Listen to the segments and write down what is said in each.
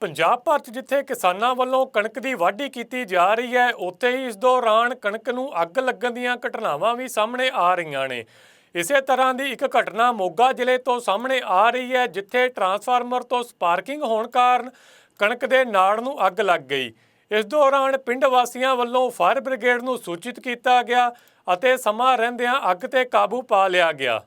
ਪੰਜਾਬ ਭਰ 'ਚ ਜਿੱਥੇ ਕਿਸਾਨਾਂ ਵੱਲੋਂ ਕਣਕ ਦੀ ਵਾਢੀ ਕੀਤੀ ਜਾ ਰਹੀ ਹੈ, ਉੱਥੇ ਹੀ ਇਸ ਦੌਰਾਨ ਕਣਕ ਨੂੰ ਅੱਗ ਲੱਗਣ ਦੀਆਂ ਘਟਨਾਵਾਂ ਵੀ ਸਾਹਮਣੇ ਆ ਰਹੀਆਂ ਨੇ। ਇਸੇ ਤਰ੍ਹਾਂ ਦੀ ਇੱਕ ਘਟਨਾ ਮੋਗਾ ਜ਼ਿਲ੍ਹੇ ਤੋਂ ਸਾਹਮਣੇ ਆ ਰਹੀ ਹੈ, ਜਿੱਥੇ ਟਰਾਂਸਫਾਰਮਰ ਤੋਂ ਸਪਾਰਕਿੰਗ ਹੋਣ ਕਾਰਨ ਕਣਕ ਦੇ ਨਾੜ ਨੂੰ ਅੱਗ ਲੱਗ ਗਈ। ਇਸ ਦੌਰਾਨ ਪਿੰਡ ਵਾਸੀਆਂ ਵੱਲੋਂ ਫਾਇਰ ਬ੍ਰਿਗੇਡ ਨੂੰ ਸੂਚਿਤ ਕੀਤਾ ਗਿਆ ਅਤੇ ਸਮਾਂ ਰਹਿੰਦਿਆਂ ਅੱਗ ਤੇ ਕਾਬੂ ਪਾ ਲਿਆ ਗਿਆ।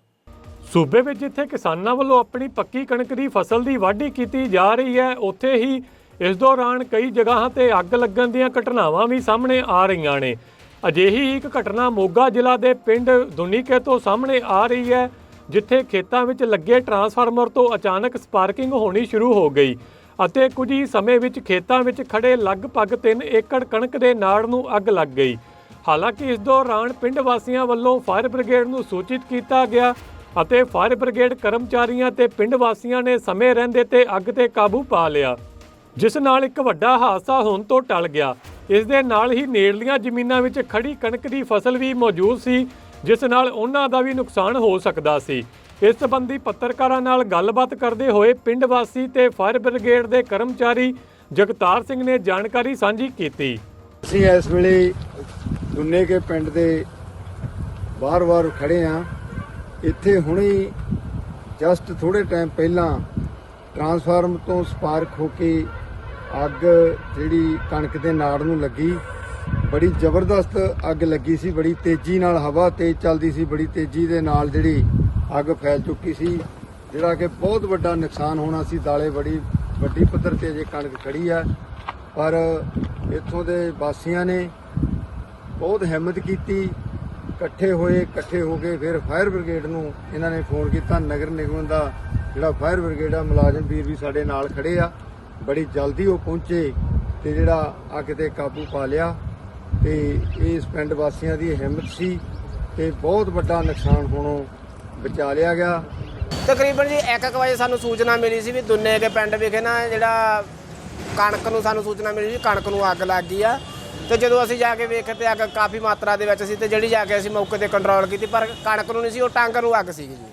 ਸੂਬੇ ਵਿੱਚ ਜਿੱਥੇ ਕਿਸਾਨਾਂ ਵੱਲੋਂ ਆਪਣੀ ਪੱਕੀ ਕਣਕ ਦੀ ਫਸਲ ਦੀ ਵਾਢੀ ਕੀਤੀ ਜਾ ਰਹੀ ਹੈ, ਉੱਥੇ ਹੀ ਇਸ ਦੌਰਾਨ ਕਈ ਜਗ੍ਹਾਵਾਂ ਤੇ ਅੱਗ ਲੱਗਣ ਦੀਆਂ ਘਟਨਾਵਾਂ ਵੀ ਸਾਹਮਣੇ ਆ ਰਹੀਆਂ ਨੇ। ਅਜਿਹੀ ਇੱਕ ਘਟਨਾ ਮੋਗਾ ਜ਼ਿਲ੍ਹਾ ਦੇ ਪਿੰਡ ਦੁਨੀਕੇ ਤੋਂ ਸਾਹਮਣੇ ਆ ਰਹੀ ਹੈ, ਜਿੱਥੇ ਖੇਤਾਂ ਵਿੱਚ ਲੱਗੇ ਟਰਾਂਸਫਾਰਮਰ ਤੋਂ ਅਚਾਨਕ ਸਪਾਰਕਿੰਗ ਹੋਣੀ ਸ਼ੁਰੂ ਹੋ ਗਈ ਅਤੇ ਕੁਝ ਹੀ ਸਮੇਂ ਵਿੱਚ ਖੇਤਾਂ ਵਿੱਚ ਖੜੇ ਲਗਭਗ 3 ਏਕੜ ਕਣਕ ਦੇ ਨਾੜ ਨੂੰ ਅੱਗ ਲੱਗ ਗਈ। ਹਾਲਾਂਕਿ ਇਸ ਦੌਰਾਨ ਪਿੰਡ ਵਾਸੀਆਂ ਵੱਲੋਂ ਫਾਇਰ ਬ੍ਰਿਗੇਡ ਨੂੰ ਸੂਚਿਤ ਕੀਤਾ ਗਿਆ ਅਤੇ ਫਾਇਰ ਬ੍ਰਿਗੇਡ ਕਰਮਚਾਰੀਆਂ ਤੇ ਪਿੰਡ ਵਾਸੀਆਂ ਨੇ ਸਮੇਂ ਰਹਿੰਦੇ ਤੇ ਅੱਗ ਤੇ ਕਾਬੂ ਪਾ ਲਿਆ, ਜਿਸ ਨਾਲ ਇੱਕ ਵੱਡਾ ਹਾਦਸਾ ਹੋਣ ਤੋਂ ਟਲ ਗਿਆ। ਇਸ ਦੇ ਨਾਲ ਹੀ ਨੇੜਲੀਆਂ ਜ਼ਮੀਨਾਂ ਵਿੱਚ ਖੜੀ ਕਣਕ ਦੀ ਫਸਲ ਵੀ ਮੌਜੂਦ ਸੀ, ਜਿਸ ਨਾਲ ਉਹਨਾਂ ਦਾ ਵੀ ਨੁਕਸਾਨ ਹੋ ਸਕਦਾ ਸੀ। ਇਸ ਸੰਬੰਧੀ ਪੱਤਰਕਾਰਾਂ ਨਾਲ ਗੱਲਬਾਤ ਕਰਦੇ ਹੋਏ ਪਿੰਡ ਵਾਸੀ ਤੇ ਫਾਇਰ ਬ੍ਰਿਗੇਡ ਦੇ ਕਰਮਚਾਰੀ ਜਗਤਾਰ ਸਿੰਘ ਨੇ ਜਾਣਕਾਰੀ ਸਾਂਝੀ ਕੀਤੀ। ਅਸੀਂ ਇਸ ਵੇਲੇ ਦੁੰਨੇ ਕੇ ਪਿੰਡ ਦੇ ਬਾਰ-ਬਾਰ ਖੜੇ ਆ ਇੱਥੇ ਹੁਣੇ ਜਸਟ ਥੋੜੇ ਟਾਈਮ ਪਹਿਲਾਂ ਟਰਾਂਸਫਾਰਮ ਤੋਂ ਸਪਾਰਕ ਹੋ ਕੇ ਅੱਗ ਜਿਹੜੀ ਕਣਕ ਦੇ ਨਾੜ ਨੂੰ ਲੱਗੀ। ਬੜੀ ਜ਼ਬਰਦਸਤ ਅੱਗ ਲੱਗੀ ਸੀ, ਬੜੀ ਤੇਜ਼ੀ ਨਾਲ ਹਵਾ ਤੇਜ਼ ਚੱਲਦੀ ਸੀ, ਬੜੀ ਤੇਜ਼ੀ ਦੇ ਨਾਲ ਜਿਹੜੀ ਅੱਗ ਫੈਲ ਚੁੱਕੀ ਸੀ, ਜਿਹੜਾ ਕਿ ਬਹੁਤ ਵੱਡਾ ਨੁਕਸਾਨ ਹੋਣਾ ਸੀ। ਦਾਲੇ ਬੜੀ ਵੱਡੀ ਪੱਧਰ ਤੇ ਅਜੇ ਕਣਕ ਖੜੀ ਆ, ਪਰ ਇੱਥੋਂ ਦੇ ਵਾਸੀਆਂ ਨੇ ਬਹੁਤ ਹਿੰਮਤ ਕੀਤੀ। ਇਕੱਠੇ ਹੋਏ, ਇਕੱਠੇ ਹੋ ਕੇ ਫਿਰ ਫਾਇਰ ਬ੍ਰਿਗੇਡ ਨੂੰ ਇਹਨਾਂ ਨੇ ਫੋਨ ਕੀਤਾ, ਨਗਰ ਨਿਗਮ ਦਾ ਜਿਹੜਾ ਫਾਇਰ ਬ੍ਰਿਗੇਡ ਆ, ਮੁਲਾਜ਼ਮ ਵੀਰ ਵੀ ਸਾਡੇ ਨਾਲ ਖੜੇ ਆ। ਬੜੀ ਜਲਦੀ ਉਹ ਪਹੁੰਚੇ ਤੇ ਜਿਹੜਾ ਅੱਗ ਤੇ ਕਾਬੂ ਪਾ ਲਿਆ ਤੇ ਇਸ ਪਿੰਡ ਵਾਸੀਆਂ ਦੀ ਹਿੰਮਤ ਸੀ ਤੇ ਬਹੁਤ ਵੱਡਾ ਨੁਕਸਾਨ ਹੋਣੋਂ ਬਚਾ ਲਿਆ ਗਿਆ। ਤਕਰੀਬਨ ਜੀ 1:00 ਵਜੇ ਸਾਨੂੰ ਸੂਚਨਾ ਮਿਲੀ ਸੀ ਵੀ ਦੁੰਨੇ ਦੇ ਪਿੰਡ ਵਿਖੇ ਨਾ ਜਿਹੜਾ ਕਣਕ ਨੂੰ ਸਾਨੂੰ ਸੂਚਨਾ ਮਿਲੀ ਸੀ, ਕਣਕ ਨੂੰ ਅੱਗ ਲੱਗ ਗਈ ਆ। ਤੇ ਜਦੋਂ ਅਸੀਂ ਜਾ ਕੇ ਵੇਖੇ ਤੇ ਅੱਗ ਕਾਫੀ ਮਾਤਰਾ ਦੇ ਵਿੱਚ ਸੀ ਤੇ ਜਿਹੜੀ ਜਾ ਕੇ ਅਸੀਂ ਮੌਕੇ ਤੇ ਕੰਟਰੋਲ ਕੀਤੀ ਪਰ ਕਣਕ ਨੂੰ ਨਹੀਂ ਸੀ ਉਹ ਟਾਂਗਰ ਨੂੰ ਅੱਗ ਸੀਗੀ ਜੀ।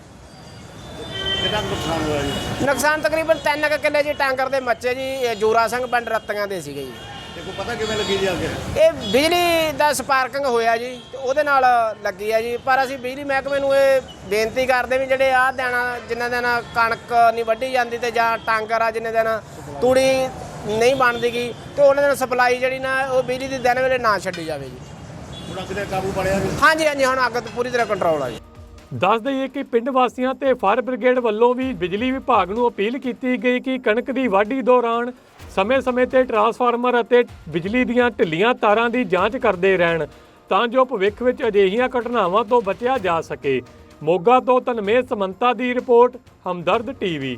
ਕਿੰਨਾ ਨੁਕਸਾਨ ਹੋਇਆ ਜੀ? ਨੁਕਸਾਨ ਤਕਰੀਬਨ 3 ਕਿੱਲੇ ਜੀ ਟਾਂਗਰ ਦੇ ਮੱਚੇ ਜੀ ਇਹ ਜੋਰਾ ਸਿੰਘ ਪਿੰਡ ਰੱਤੀਆਂ ਦੇ ਸੀਗੇ ਜੀ। ਕੋਈ ਪਤਾ ਕਿਵੇਂ ਲੱਗੀ ਜੀ ਅੱਗ? ਇਹ ਬਿਜਲੀ ਦਾ ਸਪਾਰਕਿੰਗ ਹੋਇਆ ਜੀ ਤੇ ਉਹਦੇ ਨਾਲ ਲੱਗੀ ਆ ਜੀ ਪਰ ਅਸੀਂ ਬਿਜਲੀ ਮਹਿਕਮੇ ਨੂੰ ਇਹ ਬੇਨਤੀ ਕਰਦੇ ਵੀ ਜਿਹੜੇ ਆਹ ਦੇਣਾ ਜਿਨ੍ਹਾਂ ਦਿਨ ਕਣਕ ਨਹੀਂ ਵੱਢੀ ਜਾਂਦੀ ਤੇ ਜਾਂ ਟਾਂਗਰ ਆ ਜਿੰਨੇ ਦਿਨ ਤੂੜੀ ਨਹੀਂ ਬਣਦੀਗੀ ਤੇ ਉਹਨਾਂ ਦਿਨ ਸਪਲਾਈ ਜਿਹੜੀ ਨਾ ਉਹ ਬਿਜਲੀ ਦੀ ਦਿਨ ਵੇਲੇ ਨਾ ਛੱਡੀ ਜਾਵੇ ਜੀ। ਹੁਣ ਅੱਗ ਤੇ ਕਾਬੂ ਪਾੜਿਆ ਜੀ। ਹਾਂਜੀ ਹਾਂਜੀ ਹੁਣ ਅੱਗ ਤੇ ਪੂਰੀ ਤਰ੍ਹਾਂ ਕੰਟਰੋਲ ਆ ਜੀ। ਦੱਸ ਦਈਏ ਕਿ ਪਿੰਡ ਵਾਸੀਆਂ ਤੇ ਫਾਇਰ ਬ੍ਰਿਗੇਡ ਵੱਲੋਂ ਵੀ ਬਿਜਲੀ ਵਿਭਾਗ ਨੂੰ ਅਪੀਲ ਕੀਤੀ ਗਈ ਕਿ ਕਣਕ ਦੀ ਵਾਢੀ ਦੌਰਾਨ ਸਮੇਂ-ਸਮੇਂ ਤੇ ਟਰਾਂਸਫਾਰਮਰ ਅਤੇ ਬਿਜਲੀ ਦੀਆਂ ਢਿੱਲੀਆਂ ਤਾਰਾਂ ਦੀ ਜਾਂਚ ਕਰਦੇ ਰਹਿਣ ਤਾਂ ਜੋ ਭਵਿੱਖ ਵਿੱਚ ਅਜਿਹੀਆਂ ਘਟਨਾਵਾਂ ਤੋਂ ਬਚਿਆ ਜਾ ਸਕੇ। ਮੋਗਾ ਤੋਂ ਤਨਮੇਜ ਸਮੰਤਾ ਦੀ ਰਿਪੋਰਟ ਹਮਦਰਦ ਟੀਵੀ।